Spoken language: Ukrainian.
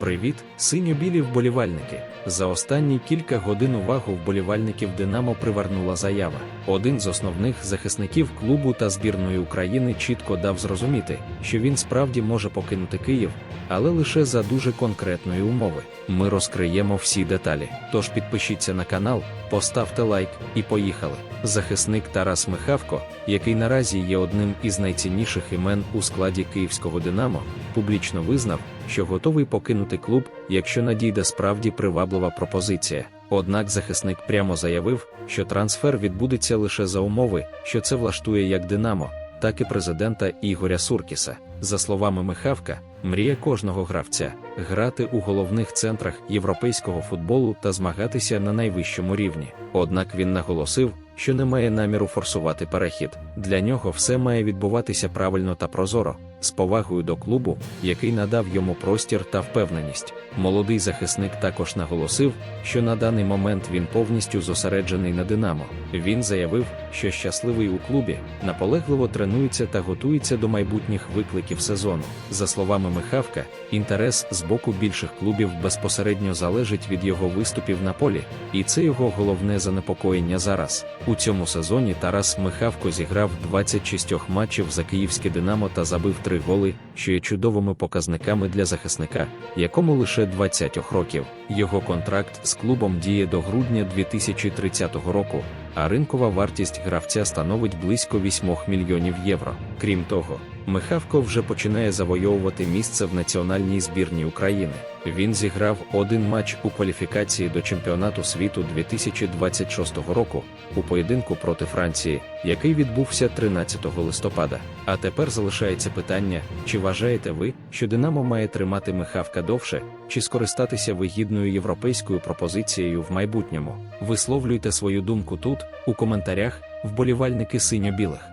Привіт, синьо-білі вболівальники. За останні кілька годин увагу вболівальників Динамо привернула заява. Один з основних захисників клубу та збірної України чітко дав зрозуміти, що він справді може покинути Київ, але лише за дуже конкретної умови. Ми розкриємо всі деталі. Тож підпишіться на канал, поставте лайк і поїхали. Захисник Тарас Михавко, який наразі є одним із найцінніших імен у складі київського Динамо, публічно визнав, що готовий покинути клуб, якщо надійде справді приваблива пропозиція. Однак захисник прямо заявив, що трансфер відбудеться лише за умови, що це влаштує як Динамо, так і президента Ігоря Суркіса. За словами Михавка, мрія кожного гравця грати у головних центрах європейського футболу та змагатися на найвищому рівні. Однак він наголосив, що не має наміру форсувати перехід. Для нього все має відбуватися правильно та прозоро, з повагою до клубу, який надав йому простір та впевненість. Молодий захисник також наголосив, що на даний момент він повністю зосереджений на Динамо. Він заявив, що щасливий у клубі, наполегливо тренується та готується до майбутніх викликів сезону. За словами Михавка, інтерес з боку більших клубів безпосередньо залежить від його виступів на полі, і це його головне занепокоєння зараз. У цьому сезоні Тарас Михавко зіграв 26 матчів за київське Динамо та забив три голи, що є чудовими показниками для захисника, якому лише 20 років. Його контракт з клубом діє до грудня 2030 року, а ринкова вартість гравця становить близько 8 мільйонів євро. Крім того, Михавко вже починає завойовувати місце в національній збірній України. Він зіграв один матч у кваліфікації до чемпіонату світу 2026 року у поєдинку проти Франції, який відбувся 13 листопада. А тепер залишається питання: чи вважаєте ви, що Динамо має тримати Михавка довше, чи скористатися вигідною європейською пропозицією в майбутньому? Висловлюйте свою думку тут, у коментарях, вболівальники синьо-білих.